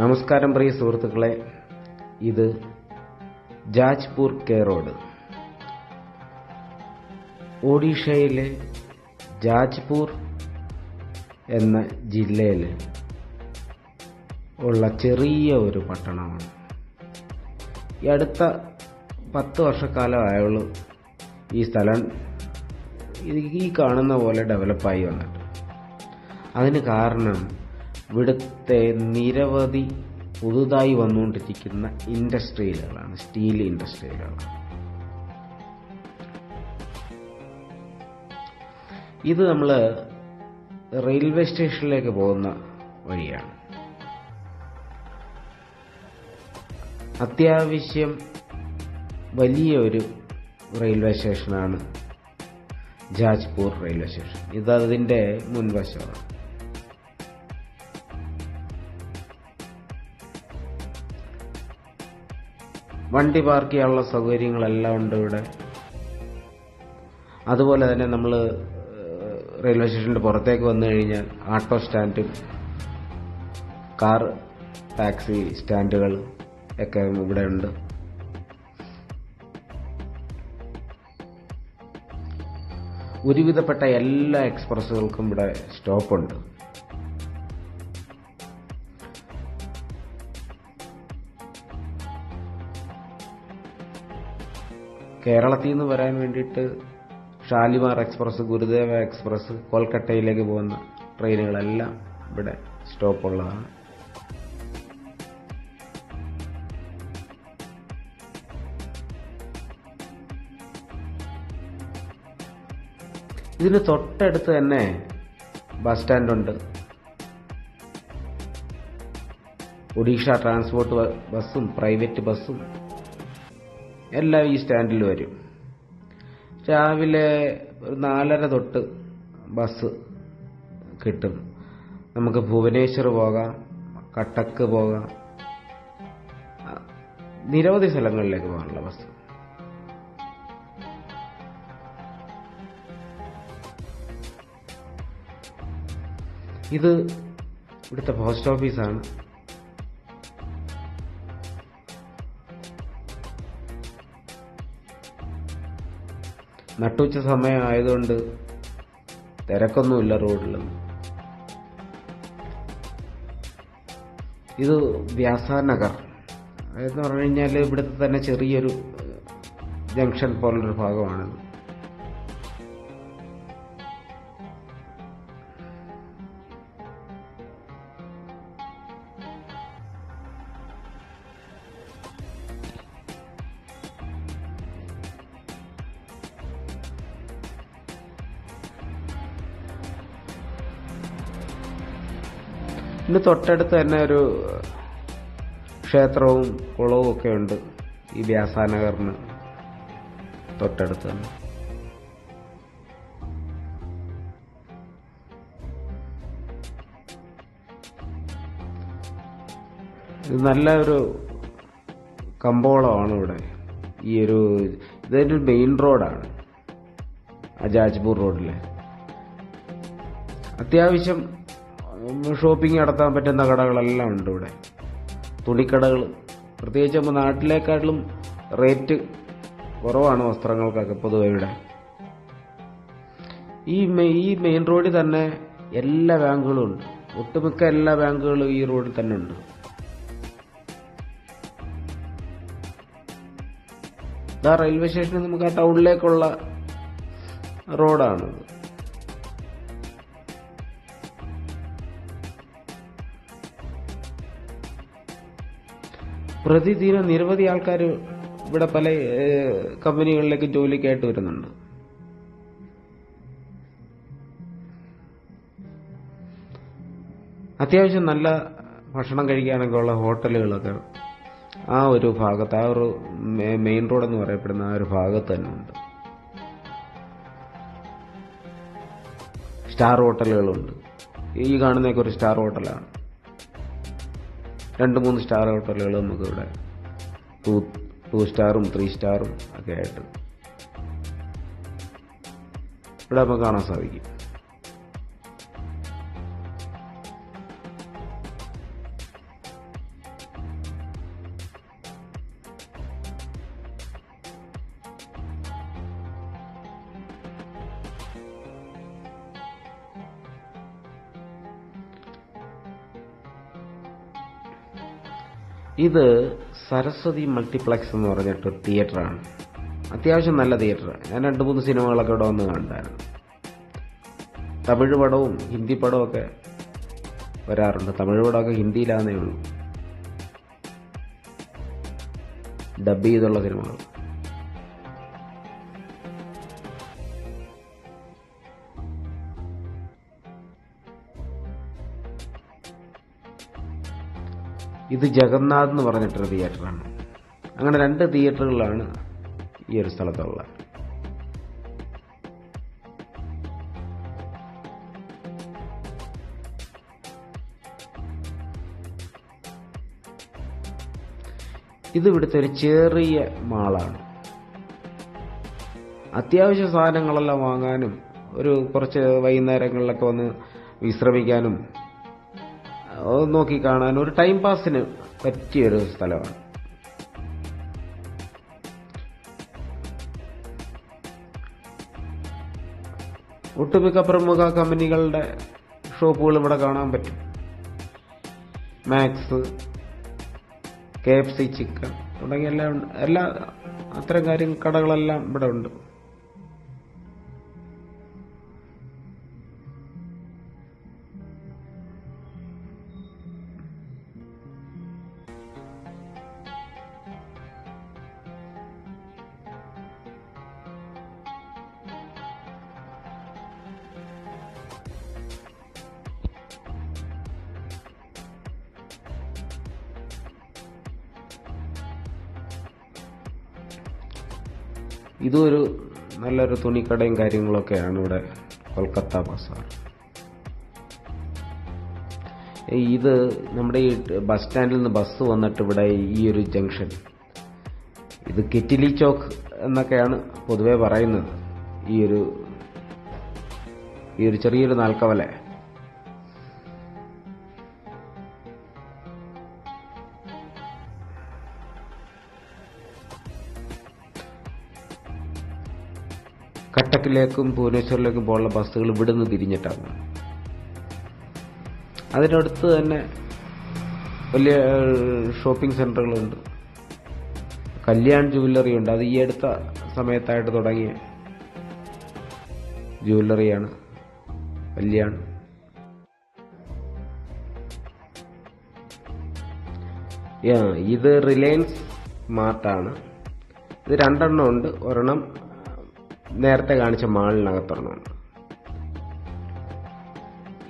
നമസ്കാരം പ്രിയ സുഹൃത്തുക്കളെ. ഇത് ജാജ്പൂർ കെ റോഡ്. ഒഡീഷയിലെ ജാജ്പൂർ എന്ന ജില്ലയിൽ ഉള്ള ചെറിയ ഒരു പട്ടണമാണ്. ഈ അടുത്ത പത്ത് വർഷക്കാലമായുള്ളൂ ഈ സ്ഥലം. ഈ കാണുന്ന പോലെ ഡെവലപ്പായി വന്നിട്ട്. അതിന് കാരണം ഇവിടുത്തെ നിരവധി പുതുതായി വന്നുകൊണ്ടിരിക്കുന്ന ഇൻഡസ്ട്രിയലുകളാണ് സ്റ്റീൽ ഇൻഡസ്ട്രിയലുകളാണ്. ഇത് നമ്മൾ റെയിൽവേ സ്റ്റേഷനിലേക്ക് പോകുന്ന വഴിയാണ്. അത്യാവശ്യം വലിയ ഒരു റെയിൽവേ സ്റ്റേഷനാണ് ജാജ്പൂർ റെയിൽവേ സ്റ്റേഷൻ. ഇത് അതിന്റെ മുൻവശമാണ്. വണ്ടി പാർക്ക് ചെയ്യാനുള്ള സൗകര്യങ്ങളെല്ലാം ഉണ്ട് ഇവിടെ. അതുപോലെ തന്നെ നമ്മൾ റെയിൽവേ സ്റ്റേഷന്റെ പുറത്തേക്ക് വന്നു കഴിഞ്ഞാൽ ആട്ടോ സ്റ്റാൻഡും കാർ ടാക്സി സ്റ്റാൻഡുകൾ ഒക്കെ ഇവിടെ ഉണ്ട്. ഒരുവിധപ്പെട്ട എല്ലാ എക്സ്പ്രസ്സുകൾക്കും ഇവിടെ സ്റ്റോപ്പുണ്ട്. കേരളത്തിൽ നിന്ന് വരാൻ വേണ്ടിയിട്ട് ഷാലിമാർ എക്സ്പ്രസ് ഗുരുദേവ എക്സ്പ്രസ് കൊൽക്കട്ടയിലേക്ക് പോകുന്ന ട്രെയിനുകളെല്ലാം ഇവിടെ സ്റ്റോപ്പ് സ്റ്റോപ്പുള്ളതാണ്. ഇതിന് തൊട്ടടുത്ത് തന്നെ ബസ് സ്റ്റാൻഡുണ്ട്. ഒഡീഷ ട്രാൻസ്പോർട്ട് ബസ്സും പ്രൈവറ്റ് ബസ്സും എല്ലാം ഈ സ്റ്റാൻഡിൽ വരും. രാവിലെ ഒരു നാലര തൊട്ട് ബസ് കിട്ടും. നമുക്ക് ഭുവനേശ്വർ പോകാം കട്ടക്ക് പോകാം. നിരവധി സ്ഥലങ്ങളിലേക്ക് പോകാനുള്ള ബസ്. ഇത് ഇവിടുത്തെ പോസ്റ്റ് ഓഫീസാണ്. നട്ടുച്ച സമയം ആയതുകൊണ്ട് തിരക്കൊന്നുമില്ല റോഡിലൊന്നും ഇത് വ്യാസാനഗർ. എന്ന് പറഞ്ഞു കഴിഞ്ഞാൽ ഇവിടുത്തെ തന്നെ ചെറിയൊരു ജംഗ്ഷൻ പോലുള്ളൊരു ഭാഗമാണിത്. ഇന്ന് തൊട്ടടുത്ത് തന്നെ ഒരു ക്ഷേത്രവും കുളവും ഒക്കെ ഉണ്ട് ഈ വ്യാസാനഗറിന് തൊട്ടടുത്ത് തന്നെ. ഇത് നല്ല ഒരു കമ്പോളമാണ് ഇവിടെ. ഈ ഒരു ഇതൊരു മെയിൻ റോഡാണ് അജാജ്പൂർ റോഡിലെ അത്യാവശ്യം ഷോപ്പിംഗ് നടത്താൻ പറ്റുന്ന കടകളെല്ലാം ഉണ്ട് ഇവിടെ. തുണിക്കടകൾ. പ്രത്യേകിച്ച് നമ്മൾ നാട്ടിലേക്കാട്ടിലും റേറ്റ് കുറവാണ് വസ്ത്രങ്ങൾക്കൊക്കെ പൊതുവെ ഇവിടെ. ഈ ഈ മെയിൻ റോഡിൽ തന്നെ എല്ലാ ബാങ്കുകളും ഉണ്ട്. ഒട്ടുമിക്ക എല്ലാ ബാങ്കുകളും ഈ റോഡിൽ തന്നെ ഉണ്ട്. ഇതാ റെയിൽവേ സ്റ്റേഷനിൽ നമുക്ക് ആ ടൗണിലേക്കുള്ള റോഡാണത് പ്രതിദിനം നിരവധി ആൾക്കാർ ഇവിടെ പല കമ്പനികളിലേക്ക് ജോലിക്കായിട്ട് വരുന്നുണ്ട്. അത്യാവശ്യം നല്ല ഭക്ഷണം കഴിക്കാനൊക്കെ ഉള്ള ഹോട്ടലുകളൊക്കെ ആ ഒരു ഭാഗത്ത് ആ ഒരു മെയിൻ റോഡ് എന്ന് പറയപ്പെടുന്ന ആ ഒരു ഭാഗത്ത് തന്നെ ഉണ്ട്. സ്റ്റാർ ഹോട്ടലുകളുണ്ട്. ഈ കാണുന്നതൊക്കെ ഒരു സ്റ്റാർ ഹോട്ടലാണ്. രണ്ട് മൂന്ന് സ്റ്റാർ ഹോട്ടലുകൾ നമുക്കിവിടെ. ടു ടു സ്റ്റാറും ത്രീ സ്റ്റാറും ഒക്കെ ആയിട്ട്. ഇവിടെ നമുക്ക് കാണാൻ സാധിക്കും. ഇത് സരസ്വതി മൾട്ടിപ്ലക്സ് എന്ന് പറഞ്ഞിട്ട് തിയേറ്ററാണ്. അത്യാവശ്യം നല്ല തിയേറ്റർ ഞാൻ രണ്ട് മൂന്ന് സിനിമകളൊക്കെ ഇവിടെ വന്ന് കണ്ടായിരുന്നു. തമിഴ് പടവും ഹിന്ദി പടവും ഒക്കെ വരാറുണ്ട്. തമിഴ് പടമൊക്കെ ഹിന്ദിയിലാന്നേ ഉള്ളൂ. ഡബ് ചെയ്തുള്ള സിനിമകൾ. ഇത് ജഗന്നാഥ് എന്ന് പറഞ്ഞിട്ടൊരു തിയേറ്ററാണ്. അങ്ങനെ രണ്ട് തിയേറ്ററുകളാണ് ഈ ഒരു സ്ഥലത്തുള്ളത്. ഇത് ഇവിടുത്തെ ഒരു ചെറിയ മാളാണ്. അത്യാവശ്യ സാധനങ്ങളെല്ലാം വാങ്ങാനും ഒരു കുറച്ച് വൈകുന്നേരങ്ങളിലൊക്കെ വന്ന് വിശ്രമിക്കാനും അത് നോക്കി കാണാൻ ഒരു ടൈം പാസിന് പറ്റിയൊരു സ്ഥലമാണ്. ഒട്ടുമിക്ക പ്രമുഖ കമ്പനികളുടെ ഷോപ്പുകൾ ഇവിടെ കാണാൻ പറ്റും. Max K F C chicken തുടങ്ങിയ എല്ലാം എല്ലാ അത്തരം കാര്യം കടകളെല്ലാം ഇവിടെ ഉണ്ട്. ഇതും ഒരു നല്ലൊരു തുണിക്കടയും കാര്യങ്ങളൊക്കെയാണ് ഇവിടെ കൊൽക്കത്ത ബസാർ. ഇത് നമ്മുടെ ഈ ബസ് സ്റ്റാൻഡിൽ നിന്ന് ബസ് വന്നിട്ട് ഇവിടെ ഈ ഒരു ജംഗ്ഷൻ. ഇത് കിറ്റിലി ചോക്ക് എന്നൊക്കെയാണ് പൊതുവെ പറയുന്നത്. ഈ ഒരു ഈ ഒരു ചെറിയൊരു നാൽക്കവല. കട്ടക്കിലേക്കും ഭുവനേശ്വറിലേക്കും പോകുന്ന ബസ്സുകൾ ഇവിടുന്ന് തിരിഞ്ഞിട്ടാണ്. അതിനടുത്ത് തന്നെ വലിയ ഷോപ്പിംഗ് സെന്ററുകളുണ്ട്. കല്യാൺ ജുവല്ലറി ഉണ്ട് അത് ഈ അടുത്ത സമയത്തായിട്ട് തുടങ്ങിയ ജുവല്ലറിയാണ്. കല്യാൺ. ഇത് റിലയൻസ് മാർട്ടാണ്. ഇത് രണ്ടെണ്ണം ഉണ്ട്. ഒരെണ്ണം നേരത്തെ കാണിച്ച മാളിനകത്തൊരെണ്ണം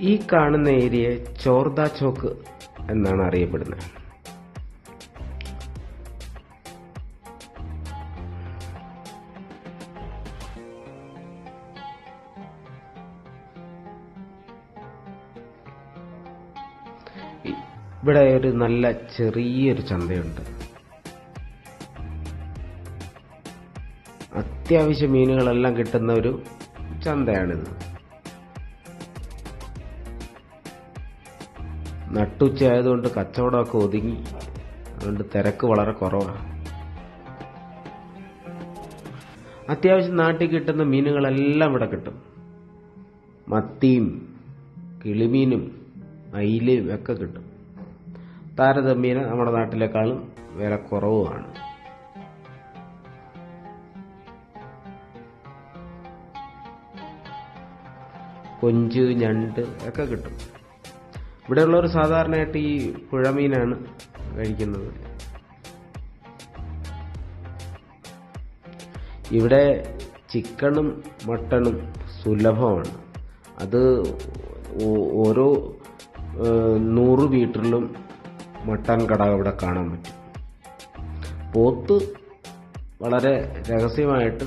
ഈ കാണുന്ന ഏരിയ ചോർദ ചോക്ക് എന്നാണ് അറിയപ്പെടുന്നത്. ഇവിടെ ഒരു നല്ല ചെറിയൊരു ചന്തയുണ്ട്. അത്യാവശ്യ മീനുകളെല്ലാം കിട്ടുന്ന ഒരു ചന്തയാണിത്. നട്ടുച്ച ആയതുകൊണ്ട് കച്ചവടമൊക്കെ ഒതുങ്ങി. അതുകൊണ്ട് തിരക്ക് വളരെ കുറവാണ്. അത്യാവശ്യം നാട്ടിൽ കിട്ടുന്ന മീനുകളെല്ലാം ഇവിടെ കിട്ടും. മത്തിയും കിളിമീനും അയിലയും ഒക്കെ കിട്ടും. താരതമ്യേന നമ്മുടെ നാട്ടിലേക്കാളും വില കുറവുമാണ്. കൊഞ്ച് ഞണ്ട് ഒക്കെ കിട്ടും. ഇവിടെയുള്ളവർ സാധാരണയായിട്ട് ഈ പുഴമീനാണ് കഴിക്കുന്നത്. ഇവിടെ ചിക്കണും മട്ടണും സുലഭമാണ്. അത് ഓരോ നൂറ് മീറ്ററിലും മട്ടൺ കട ഇവിടെ കാണാൻ പറ്റും. പോത്ത് വളരെ രഹസ്യമായിട്ട്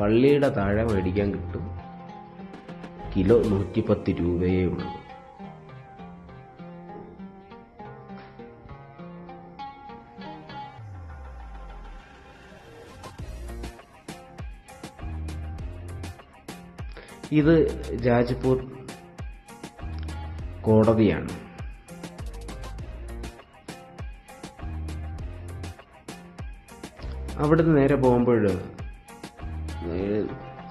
പള്ളിയുടെ താഴെ മേടിക്കാൻ കിട്ടും. കിലോ നൂറ്റിപ്പത്ത് രൂപയേ ഉള്ളൂ ഇത് ജാജ്പൂർ കോടതിയാണ്. അവിടുന്ന് നേരെ പോകുമ്പോൾ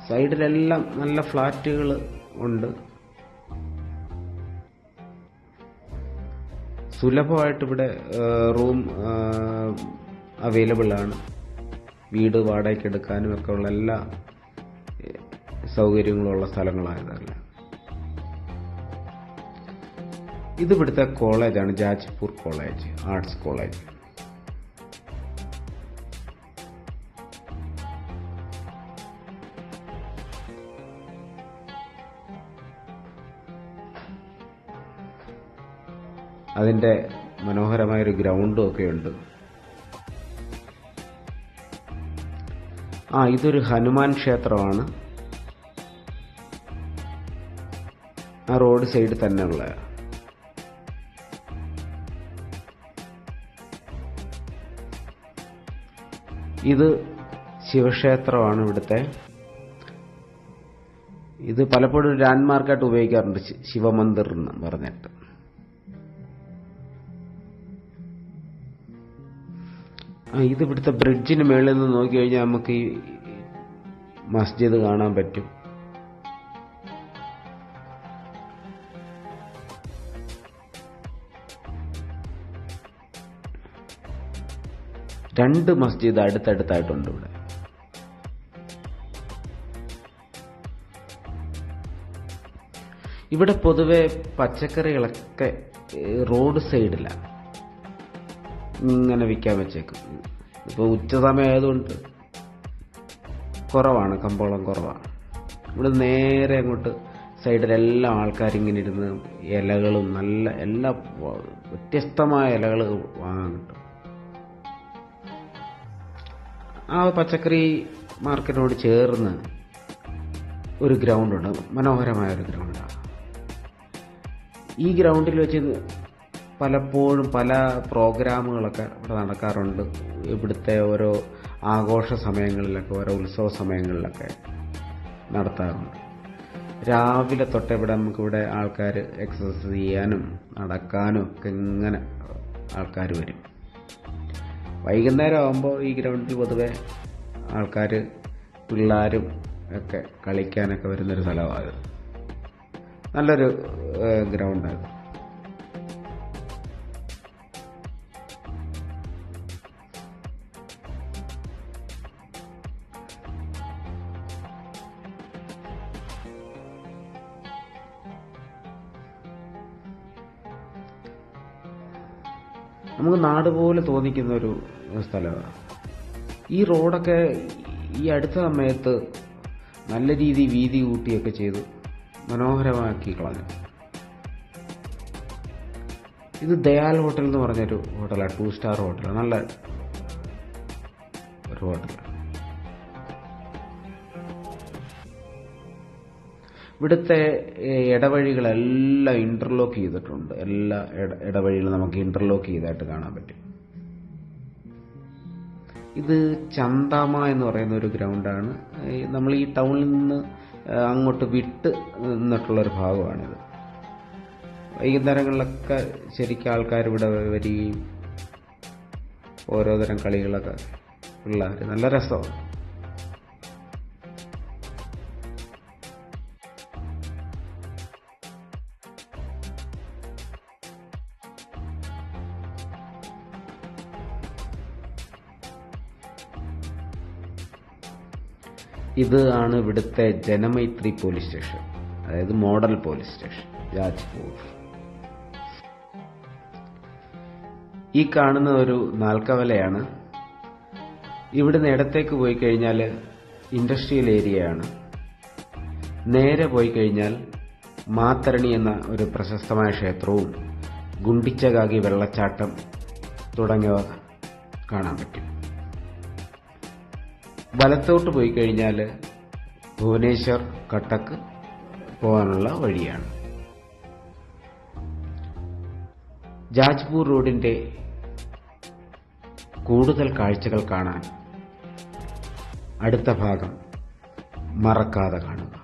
സൈഡിലെല്ലാം നല്ല ഫ്ലാറ്റുകൾ ഉണ്ട്. സുലഭമായിട്ട് ഇവിടെ റൂം അവൈലബിൾ ആണ്. വീട് വാടകയ്ക്ക് എടുക്കാനും ഒക്കെ ഉള്ള എല്ലാ സൗകര്യങ്ങളും ഉള്ള സ്ഥലങ്ങളായതല്ല. ഇത് ഇവിടുത്തെ കോളേജാണ് ജാജ്പൂർ കോളേജ് ആർട്സ് കോളേജ് അതിന്റെ മനോഹരമായൊരു ഗ്രൗണ്ടും ഒക്കെ ഉണ്ട് ആ ഇതൊരു ഹനുമാൻ ക്ഷേത്രമാണ്. ആ റോഡ് സൈഡിൽ തന്നെ ഉള്ള ഇത് ശിവക്ഷേത്രമാണ് ഇവിടുത്തെ. ഇത് പലപ്പോഴും ലാൻഡ്മാർക്കായിട്ട് ഉപയോഗിക്കാറുണ്ട് ശിവമന്ദിർ എന്ന് പറഞ്ഞിട്ട്. ഇത് ഇവിടുത്തെ ബ്രിഡ്ജിന് മേളിൽ നിന്ന് നോക്കി കഴിഞ്ഞാൽ നമുക്ക് ഈ മസ്ജിദ് കാണാൻ പറ്റും. രണ്ട് മസ്ജിദ് അടുത്തടുത്തായിട്ടുണ്ട് ഇവിടെ. ഇവിടെ പൊതുവെ പച്ചക്കറികളൊക്കെ റോഡ് സൈഡിലാണ് ഇങ്ങനെ വിൽക്കാൻ വെച്ചേക്കും. ഇപ്പോൾ ഉച്ച സമയമായതുകൊണ്ട് കുറവാണ് കമ്പോളം കുറവാണ് ഇവിടെ നേരെ അങ്ങോട്ട് സൈഡിലെല്ലാം ആൾക്കാരിങ്ങനെ ഇരുന്ന് ഇലകളും നല്ല എല്ലാ വ്യത്യസ്തമായ ഇലകൾ വാങ്ങാൻ കിട്ടും. ആ പച്ചക്കറി മാർക്കറ്റിനോട് ചേർന്ന് ഒരു ഗ്രൗണ്ടുണ്ട് മനോഹരമായ ഒരു ഗ്രൗണ്ടാണ് ഈ ഗ്രൗണ്ടിൽ വെച്ച് പലപ്പോഴും പല പ്രോഗ്രാമുകളൊക്കെ ഇവിടെ നടക്കാറുണ്ട്. ഇവിടുത്തെ ഓരോ ആഘോഷ സമയങ്ങളിലൊക്കെ ഓരോ ഉത്സവ സമയങ്ങളിലൊക്കെ നടത്താറുണ്ട്. രാവിലെ തൊട്ട് ഇവിടെ നമുക്കിവിടെ ആൾക്കാർ എക്സസൈസ് ചെയ്യാനും നടക്കാനും ഒക്കെ ഇങ്ങനെ ആൾക്കാർ വരും. വൈകുന്നേരം ആകുമ്പോൾ ഈ ഗ്രൗണ്ടിൽ പൊതുവെ ആൾക്കാർ പിള്ളേരും ഒക്കെ കളിക്കാനൊക്കെ വരുന്നൊരു സ്ഥലമാണ് നല്ലൊരു ഗ്രൗണ്ടാണ് നമുക്ക് നാട് പോലെ തോന്നിക്കുന്ന ഒരു സ്ഥലമാണ്. ഈ റോഡൊക്കെ ഈ അടുത്ത സമയത്ത് നല്ല രീതി വീതി കൂട്ടിയൊക്കെ ചെയ്തു മനോഹരമാക്കി കളഞ്ഞു. ഇത് ദയാൽ ഹോട്ടൽ എന്ന് പറഞ്ഞൊരു ഹോട്ടലാണ് ടു സ്റ്റാർ ഹോട്ടലാണ് നല്ല ഒരു ഹോട്ടലാണ്. ഇവിടുത്തെ ഇടവഴികളെല്ലാം ഇന്റർലോക്ക് ചെയ്തിട്ടുണ്ട്. എല്ലാ ഇട- ഇടവഴികളും നമുക്ക് ഇന്റർലോക്ക് ചെയ്തായിട്ട് കാണാൻ പറ്റും. ഇത് ചന്താമ എന്ന് പറയുന്ന ഒരു ഗ്രൗണ്ടാണ് നമ്മൾ ഈ ടൗണിൽ നിന്ന് അങ്ങോട്ട് വിട്ട് നിന്നിട്ടുള്ളൊരു ഭാഗമാണിത്. വൈകുന്നേരങ്ങളിലൊക്കെ ശരിക്കും ആൾക്കാർ ഇവിടെ വരികയും ഓരോ തരം കളികളൊക്കെ പിള്ളേർ നല്ല രസമാണ്. ഇത് ആണ് ഇവിടുത്തെ ജനമൈത്രി പോലീസ് സ്റ്റേഷൻ. അതായത് മോഡൽ പോലീസ് സ്റ്റേഷൻ ജാജ്പൂർ ഈ കാണുന്ന ഒരു നാൽക്കവലയാണ്. ഇവിടുന്ന് ഇടത്തേക്ക് പോയി കഴിഞ്ഞാൽ ഇൻഡസ്ട്രിയൽ ഏരിയയാണ്. നേരെ പോയി കഴിഞ്ഞാൽ മാത്തരണി എന്ന ഒരു പ്രശസ്തമായ ക്ഷേത്രവും ഗുണ്ടിച്ചകാകി വെള്ളച്ചാട്ടം തുടങ്ങിയവ കാണാൻ പറ്റും. വലത്തോട്ട് പോയി കഴിഞ്ഞാൽ ഭുവനേശ്വർ കട്ടക്ക് പോകാനുള്ള വഴിയാണ്. ജാജ്പൂർ റോഡിന്റെ കൂടുതൽ കാഴ്ചകൾ കാണാൻ അടുത്ത ഭാഗം മറക്കാതെ കാണുക.